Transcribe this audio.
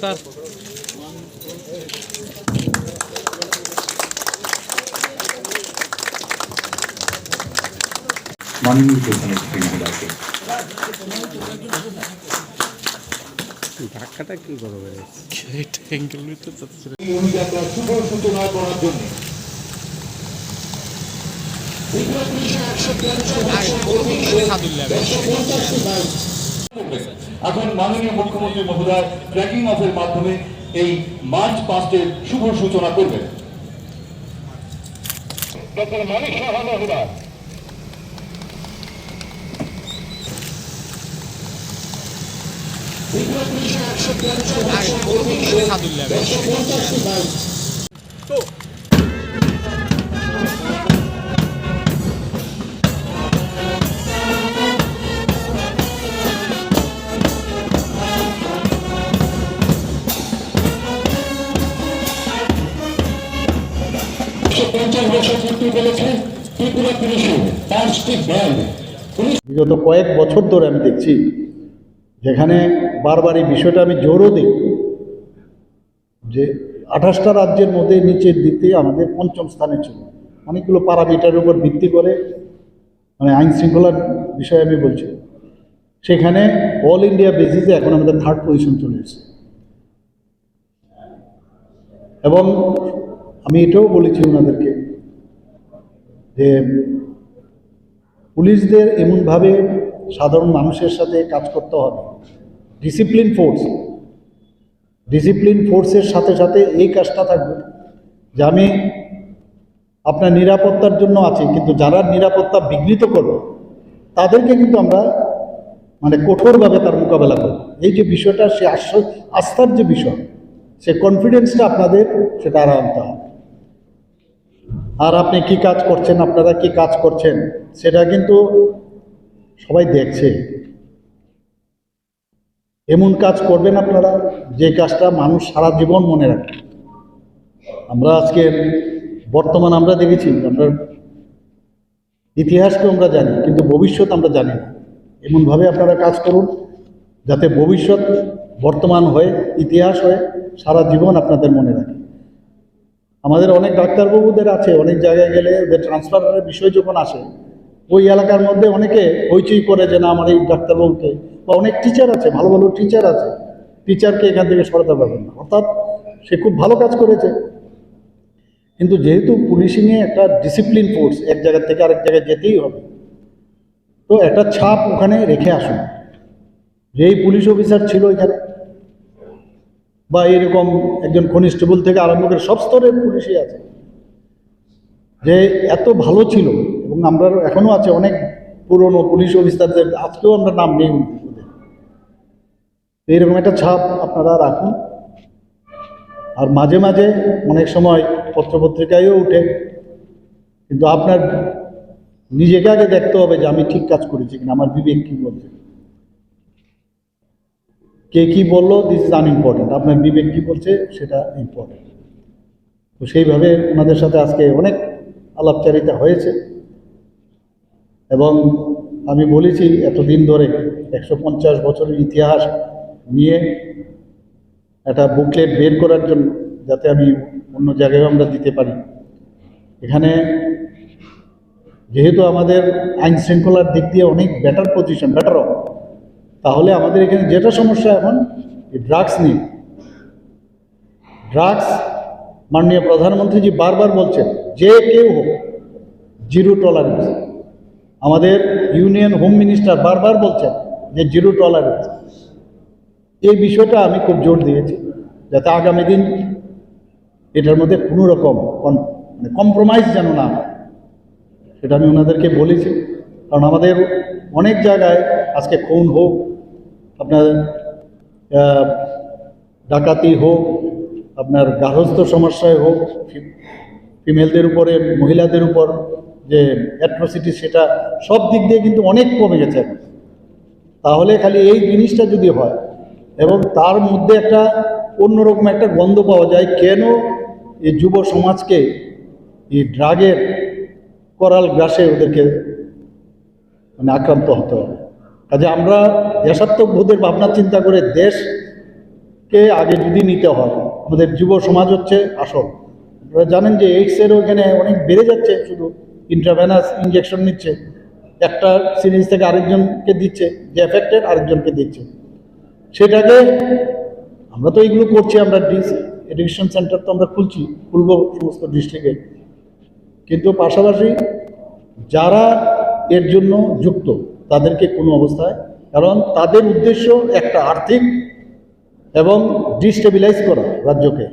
Sir. ধাক্কাটা কি করবে শুভ সূচনা করার জন্য। এখন মাননীয় মুখ্যমন্ত্রী মহোদয় ট্র্যাকিং অফের মাধ্যমে এই মার্চ পাস্টের শুভ সূচনা করবেন। ডক্টর মানিক সাহা মহোদয় বিগত কয়েক বছর ধরে আমি দেখছি, যেখানে বারবার এই বিষয়টা আমি জোরও দিই। যে আঠাশটা রাজ্যের মধ্যে নিচের দিকে আমাদের পঞ্চম স্থানে ছিল অনেকগুলো প্যারামিটারের উপর ভিত্তি করে মানে আইন শৃঙ্খলার বিষয়ে আমি বলছি। সেখানে অল ইন্ডিয়া বেসিসে এখন আমাদের থার্ড পজিশন চলে এসেছে। এবং আমি এটাও বলেছি ওনাদেরকে যে পুলিশদের এমনভাবে সাধারণ মানুষের সাথে কাজ করতে হবে। ডিসিপ্লিন ফোর্স ডিসিপ্লিন ফোর্সের সাথে সাথে এই কাজটা থাকবে যে আমি আপনার নিরাপত্তার জন্য আছি, কিন্তু যারা নিরাপত্তা বিঘ্নিত করবে, তাদেরকে কিন্তু আমরা মানে কঠোরভাবে তার মোকাবেলা করব। এই যে বিষয়টা, সে আশ্ব আস্থার যে বিষয়, সে কনফিডেন্সটা আপনাদের, সেটা আর আনতে হবে। আর আপনি কি কাজ করছেন? আপনারা কি কাজ করছেন? সেটা কিন্তু সবাই দেখছে। এমন কাজ করবেন আপনারা যে কাজটা মানুষ সারা জীবন মনে রাখে। আমরা আজকে বর্তমান আমরা দেখেছি, আমরা ইতিহাসকে আমরা জানি, কিন্তু ভবিষ্যৎ আমরা জানি না। এমনভাবে আপনারা কাজ করুন, যাতে ভবিষ্যৎ বর্তমান হয়ে, ইতিহাস হয়ে সারা জীবন আপনাদের মনে রাখে। আমাদের অনেক ডাক্তারবাবুদের আছে, অনেক জায়গায় গেলে ওদের ট্রান্সফারের বিষয় যখন আসে, ওই এলাকার মধ্যে অনেকে হইচই করে যে না, আমার এই ডাক্তারবাবুকে, বা অনেক টিচার আছে, ভালো ভালো টিচার আছে টিচারকে এখান থেকে সরাতে পারবেন না। অর্থাৎ সে খুব ভালো কাজ করেছে। কিন্তু যেহেতু পুলিশিংয়ে একটা ডিসিপ্লিন ফোর্স এক জায়গা থেকে আরেক জায়গায় যেতেই হবে, তো একটা ছাপ ওখানে রেখে আসুন। যেই পুলিশ অফিসার ছিল এখানে বা এরকম একজন কনস্টেবল থেকে আরম্ভ করে সব স্তরের পুলিশই আছে। যে এত ভালো ছিল এবং আমরা এখনও আছে, অনেক পুরনো পুলিশ অফিসারদের, আজকেও আমরা নাম নেই এরকম একটা ছাপ আপনারা রাখুন। আর মাঝে মাঝে অনেক সময় পত্রপত্রিকায়ও উঠে কিন্তু আপনার নিজেকে আগে দেখতে হবে যে আমি ঠিক কাজ করেছি কিনা, আমার বিবেক কী বলছে। কে কি বলল দিস ইজ আনইম্পর্টেন্ট আপনার বিবেক কি বলছে, সেটা ইম্পর্টেন্ট তো সেইভাবে ওনাদের সাথে আজকে অনেক আলাপচারিতা হয়েছে। এবং আমি বলেছি, এতদিন ধরে একশো পঞ্চাশ বছরের ইতিহাস নিয়ে একটা বুকলেট বের করার জন্য যাতে আমি অন্য জায়গায়ও আমরা দিতে পারি। এখানে যেহেতু আমাদের আইন শৃঙ্খলার দিক দিয়ে অনেক বেটার পজিশন বেটার অফ তাহলে আমাদের এখানে যেটা সমস্যা এখন ড্রাগস নিয়ে। ড্রাগস মাননীয় প্রধানমন্ত্রীজি বারবার বলছেন, যে কেউ হোক জিরো টলারেন্স আমাদের ইউনিয়ন হোম মিনিস্টার বারবার বলছেন যে জিরো টলারেন্স এই বিষয়টা আমি খুব জোর দিয়েছি, যাতে আগামী দিন এটার মধ্যে কোনো রকম মানে কম্প্রোমাইজ যেন না সেটা আমি ওনাদেরকে বলেছি, কারণ আমাদের অনেক জায়গায় আজকে খুন হোক আপনার ডাকাতি হোক, আপনার গার্হস্থ সমস্যায় হোক ফিমেলদের উপরে, মহিলাদের উপর যে অ্যাট্রোসিটি সেটা সব দিক দিয়ে কিন্তু অনেক কমে গেছে। তাহলে খালি এই জিনিসটা যদি হয়, এবং তার মধ্যে একটা অন্যরকম একটা গন্ধ পাওয়া যায়, কেন এই যুব সমাজকে এই ড্রাগের করাল গ্রাসে ওদেরকে মানে আক্রান্ত হতে হবে কাজে আমরা দেশাত্মক বোধের ভাবনা চিন্তা করে দেশকে আগে যদি নিতে হয়, আমাদের যুব সমাজ হচ্ছে আসল। আপনারা জানেন যে এইডসের ওখানে অনেক বেড়ে যাচ্ছে, শুধু ইন্ট্রাভেনাস ইঞ্জেকশন নিচ্ছে, একটা সিরিজ থেকে আরেকজনকে দিচ্ছে, যে এফেক্টেড আরেকজনকে দিচ্ছে। সেটাকে আমরা তো এইগুলো করছি, আমরা এডুকেশন সেন্টার তো আমরা খুলছি, খুলবো সমস্ত ডিস্ট্রিক্টে কিন্তু পাশাপাশি যারা এর জন্য যুক্ত তাদেরকে কোনো অবস্থায় কারণ তাদের উদ্দেশ্য একটা আর্থিক এবং ডিস্টেবিলাইজ করা রাজ্যকে।